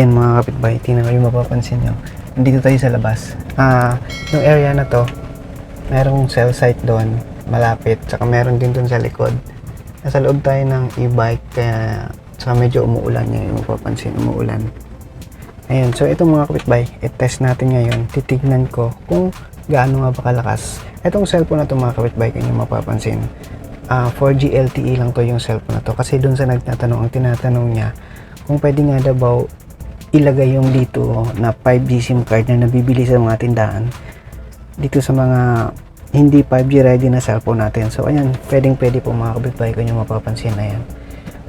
Ayan mga kapitbahay, tingnan yung mapapansin nyo. Nandito tayo sa labas. Ah, yung area na to, merong cell site doon, malapit. Tsaka meron din doon sa likod. Nasa loob tayo ng e-bike, kaya saka medyo umuulan niya yung mapapansin, umuulan. Ayun, so ito mga kapitbahay, i-test natin ngayon. Titignan ko kung gaano nga ba kalakas. Itong cellphone na to mga kapitbahay, kung mapapansin. Ah, 4G LTE lang to yung cellphone na to. Kasi doon sa nagtatanong, ang tinatanong niya, kung pwede nga daw ilagay yung dito na 5G SIM card na nabibili sa mga tindahan dito sa mga hindi 5G ready na cellphone natin. So, ayan, pwedeng pwede po mga kapitbahay kung yung mapapansin na yan.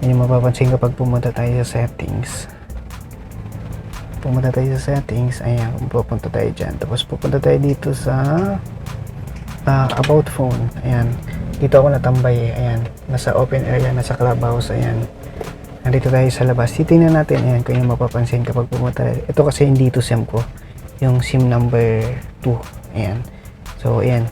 Yan yung mapapansin kapag pumunta tayo sa settings. Pumunta tayo sa settings, ayan, pupunta tayo dyan. Tapos pupunta tayo dito sa ah, about phone. Ayan, dito ako natambay eh. Ayan, nasa open area, nasa clubhouse, ayan. Nandito tayo sa labas. Titingnan natin, ayan, kung mapapansin kapag pumunta. Ito kasi hindi to SIM ko. Yung SIM number 2. Ayan. So, ayan.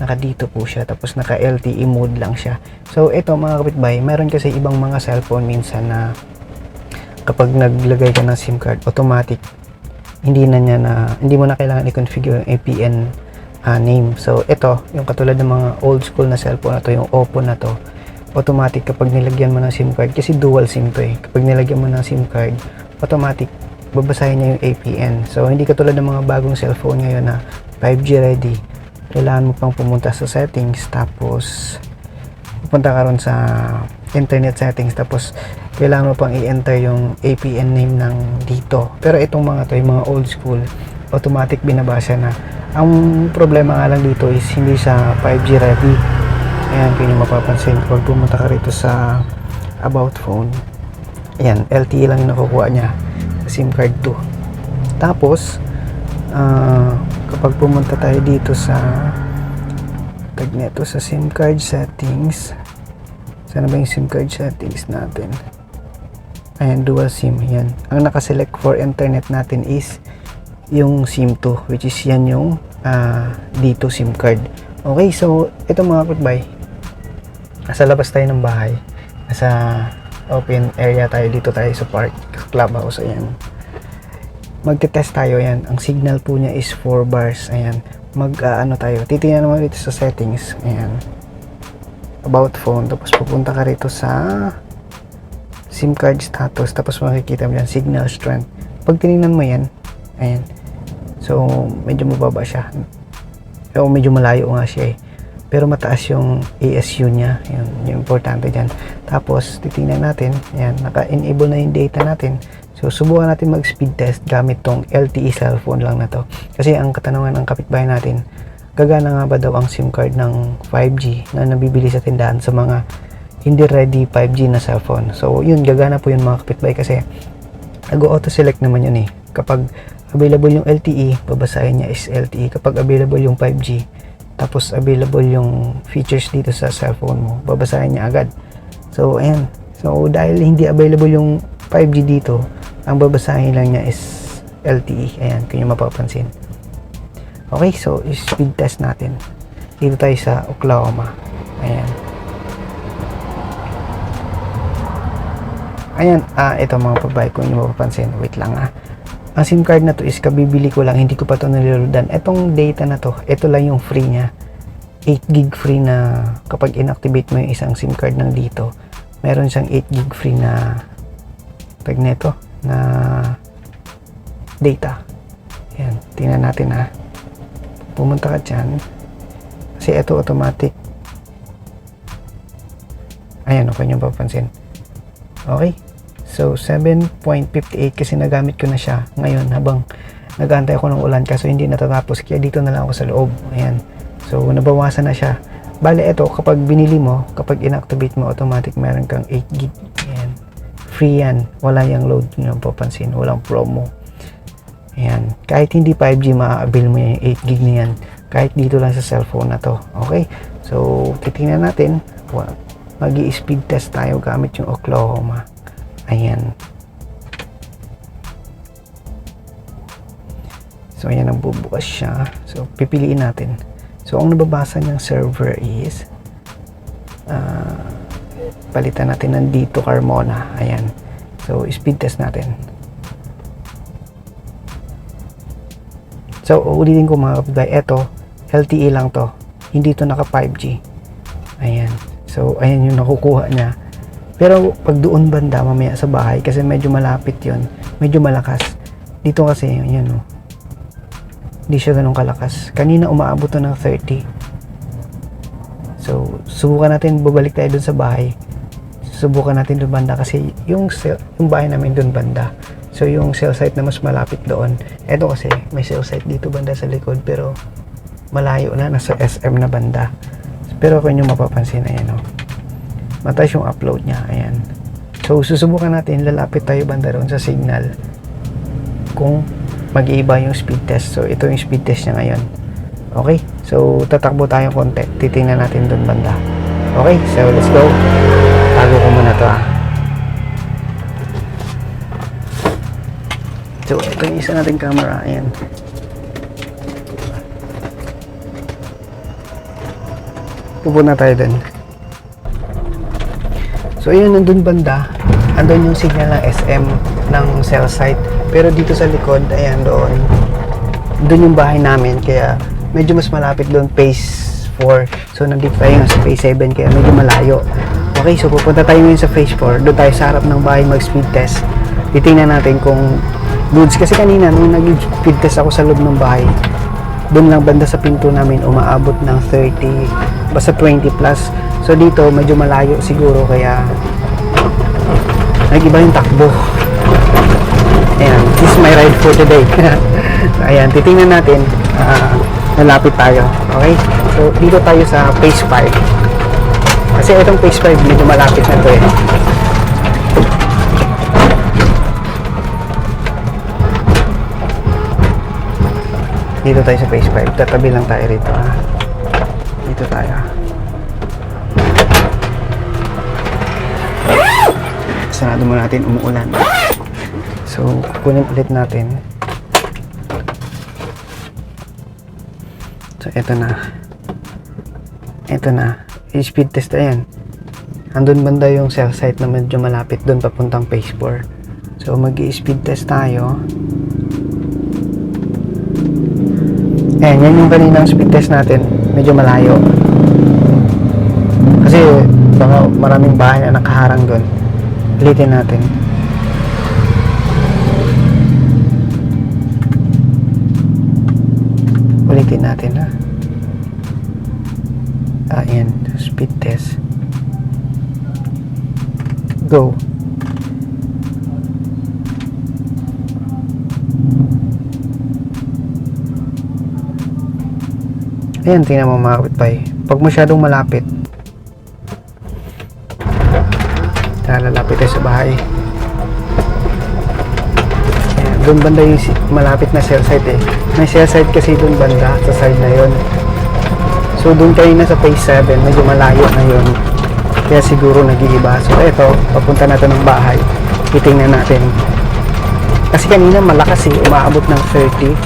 Naka dito po siya. Tapos naka LTE mode lang siya. So, ito mga kapitbahay, meron kasi ibang mga cellphone minsan na kapag naglagay ka ng SIM card, automatic hindi na niya na hindi mo na kailangan i-configure yung APN ah, name. So, ito, yung katulad ng mga old school na cellphone na to, yung Oppo na to, automatic kapag nilagyan mo ng SIM card, kasi dual SIM to eh. Kapag nilagyan mo ng SIM card, automatic babasahin niya yung APN. So, hindi katulad ng mga bagong cellphone ngayon na 5G ready. Kailangan mo pang pumunta sa settings, tapos pupunta ka ron sa internet settings, tapos kailangan mo pang i-enter yung APN name ng dito. Pero itong mga to, yung mga old school, automatic binabasa na. Ang problema nga lang dito is hindi sa 5G ready. Ayan, kung yung mapapansin, kapag pumunta ka rito sa about phone, ayan, LTE lang yung nakukuha niya SIM card 2. Tapos, ah, kapag pumunta tayo dito sa tag nito sa SIM card settings, sana ba yung SIM card settings natin? Ayan, dual SIM, yan. Ang nakaselect for internet natin is yung SIM 2, which is yan yung ah, dito SIM card. Okay, so ito mga kapitbay, nasa labas tayo ng bahay. Nasa open area tayo, dito tayo sa park, clubhouse, ayan. Magte-test tayo, ayan. Ang signal po niya is 4 bars, ayan. Mag, ah, ano tayo, titingnan naman dito sa settings, ayan. About phone, tapos pupunta ka rito sa SIM card status, tapos makikita mo yan, signal strength. Pag tinignan mo yan, ayan. So, medyo mababa siya. O medyo malayo nga siya eh. Pero mataas yung ASU niya. Yun, yung importante dyan. Tapos, titingnan natin. Yan, naka-enable na yung data natin. So, subukan natin mag-speed test gamit tong LTE cellphone lang na to. Kasi ang katanungan ng kapitbahay natin, gagana nga ba daw ang SIM card ng 5G na nabibili sa tindahan sa mga hindi ready 5G na cellphone. So, yun, gagana po yun mga kapitbahay kasi nag-auto-select naman yun eh. Kapag available yung LTE, babasahin niya is LTE. Kapag available yung 5G, tapos available yung features dito sa cellphone mo, babasahin niya agad. So, ayan. So, dahil hindi available yung 5G dito, ang babasahin lang niya is LTE. Ayan, kung yung mapapansin. Okay, so, speed test natin. Dito tayo sa Oklahoma. Ayan. Ayan, ah, ito mga babae kung yung mapapansin. Wait lang ah. Ang SIM card na to is kabibili ko lang, hindi ko pa to niloloadan. Etong data na to, ito lang yung free niya. 8 gig free na kapag inactivate mo yung isang SIM card ng dito, meron siyang 8 gig free na tag nito na data. Ayan, tingnan natin ha. Pumunta ka dyan. Kasi ito automatic. Ayan, okay nyo papansin. Okay. So, 7.58 kasi nagamit ko na siya ngayon habang nag-aantay ako ng ulan kaso hindi natatapos kaya dito na lang ako sa loob. Ayan. So, nabawasan na siya. Bale, ito, kapag binili mo, kapag inactivate mo, automatic meron kang 8 gig. Ayan. Free yan. Wala yung load nyo papansin. Walang promo. Ayan. Kahit hindi 5G, ma-avail mo yung 8 gig na yan. Kahit dito lang sa cellphone na to. Okay? So, titingnan natin. mag speed test tayo gamit yung Oklahoma. Ayan. So, ayan, nagbubukas siya. So, pipiliin natin. So, ang nababasa niyang server is ah, palitan natin ng dito Carmona. Ayan. So, speed test natin. So, ulitin ko mga kapitbahay, eto, LTE lang to. Hindi to naka 5G. Ayan. So, ayan yung nakukuha niya. Pero, pag doon banda, mamaya sa bahay, kasi medyo malapit yon medyo malakas. Dito kasi, yan o. Hindi siya ganun kalakas. Kanina, umaabot to ng 30. So, subukan natin, babalik tayo dun sa bahay. Subukan natin dun banda kasi yung, yung bahay namin dun banda. So, yung cell site na mas malapit doon. Eto kasi, may cell site dito banda sa likod pero malayo na, nasa SM na banda. Pero kung nyo mapapansin, ayan o. Mataas yung upload niya, ayan. So, susubukan natin, lalapit tayo banda ron sa signal kung mag-iiba yung speed test. So, ito yung speed test niya ngayon. Okay? So, tatakbo tayo konti. Titingnan natin doon banda. Okay? So, let's go. Tago ko muna to ah. So, ito yung isa nating camera. Ayan. Pupunta tayo dun. So, ayun, nandun banda. Andun yung signal ng SM ng cell site. Pero dito sa likod, ayan, doon. Doon yung bahay namin. Kaya, medyo mas malapit doon, phase 4. So, nandito tayo sa phase 7. Kaya, medyo malayo. Okay, so pupunta tayo ngayon sa phase 4. Doon tayo sa harap ng bahay mag-speed test. Titingnan natin kung goods. Kasi kanina, nung nag-speed test ako sa loob ng bahay, doon lang banda sa pinto namin umaabot ng 30 basta 20 plus so dito medyo malayo siguro kaya nag-iba yung takbo. Ayan this is my ride for today. Ayan titingnan natin. Ah, nalapit tayo. Okay? So dito tayo sa phase 5 kasi itong phase 5 medyo malapit na to eh. Dito tayo sa phase 5 tatabi lang tayo rito ha dito tayo sarado mo natin umuulan. So kukunin ulit natin. So eto na. Eto na. I-speed test ayan. Andun banda yung cell site na medyo malapit doon papuntang phase 4 so mag speed test tayo. Ayan, yan yung kaninang speed test natin. Medyo malayo. Kasi baka maraming bahay na nakaharang doon. Ulitin natin. Ulitin natin ha. Ah, yan. Speed test. Go. Ayan, tingnan mo mga kapitbahay. Pag masyadong malapit, lalapit tayo sa bahay. Ayan, doon banda yung malapit na cell site eh. May cell site kasi doon banda, sa side na yon. So doon kayo na sa phase 7, medyo malayo na yon. Kaya siguro nag-iiba. So eto, papunta na to ng bahay. Titingnan natin. Kasi kanina malakas eh, umaabot ng 30.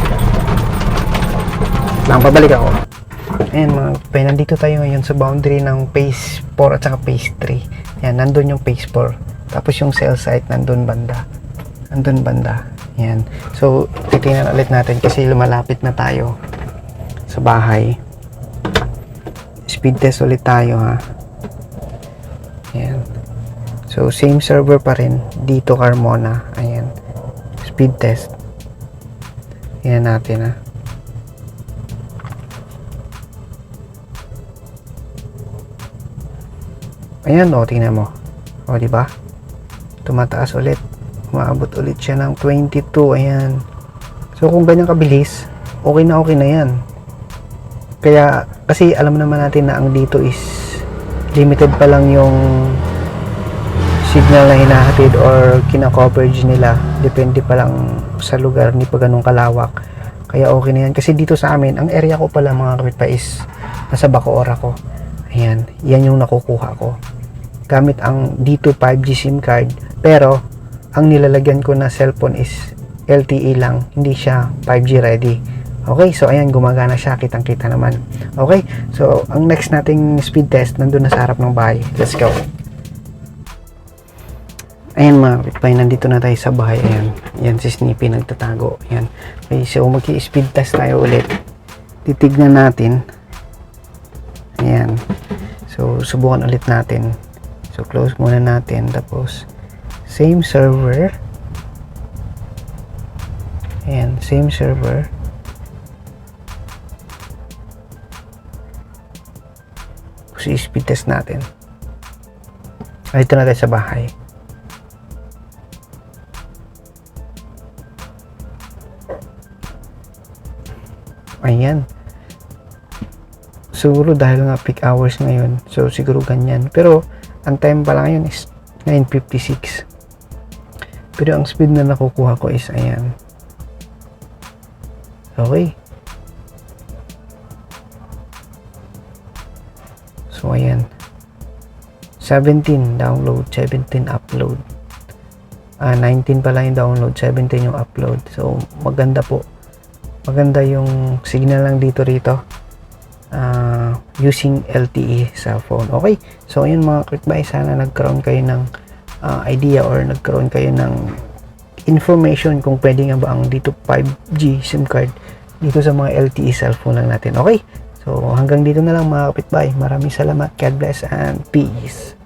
Lang, pabalik ako. Ayan mga kapay, nandito tayo ngayon sa boundary ng phase 4 at saka phase 3. Yan, nandun yung phase 4. Tapos yung cell site nandun banda. Nandun banda. Yan. So, titingnan ulit natin kasi lumalapit na tayo sa bahay. Speed test ulit tayo ha. Yan. So, same server pa rin. Dito Carmona. Ayan. Speed test. Yan natin ha. Ayan, o, tingnan mo. O, di ba? Tumataas ulit. Umaabot ulit siya ng 22. Ayan. So, kung ganyan kabilis, okay na okay na yan. Kaya, kasi alam naman natin na ang dito is limited pa lang yung signal na hinahatid or kina-coverage nila. Depende pa lang sa lugar, hindi pa ganun kalawak. Kaya okay na yan. Kasi dito sa amin, ang area ko pala mga kapit pa is nasa Bacoor ako. Ayan, yan yung nakukuha ko. Gamit ang D2 5G SIM card. Pero, ang nilalagyan ko na cellphone is LTE lang. Hindi siya 5G ready. Okay, so ayan, gumagana siya. Kitang-kita naman. Okay, so ang next nating speed test, nandun na sa harap ng bahay. Let's go. Ayan mga kapitbahay, nandito na tayo sa bahay. Ayan, ayan si Snippy nagtatago. Ayan. Okay, so mag-speed test tayo ulit. Titignan natin. Ayan. Subukan ulit natin. So, close muna natin. Tapos, same server. Ayan, same server. Tapos, i-speed test natin. Dito na tayo sa bahay. Ayan. Siguro dahil nga peak hours ngayon, so siguro ganyan. Pero, ang time pala ngayon is 9.56. Pero ang speed na nakukuha ko is ayan. Okay. So, ayan. 17 download, 17 upload. Ah, 19 pala yung download, 17 yung upload. So, maganda po. Maganda yung signal lang dito rito. Ah, using LTE sa phone. Okay. So, ayun mga clickbay, sana nagkaroon kayo ng ah, idea or nagkaroon kayo ng information kung pwede nga ba ang dito 5G SIM card dito sa mga LTE cellphone lang natin. Okay? So, hanggang dito na lang mga kapitbahay. Maraming salamat. God bless and peace.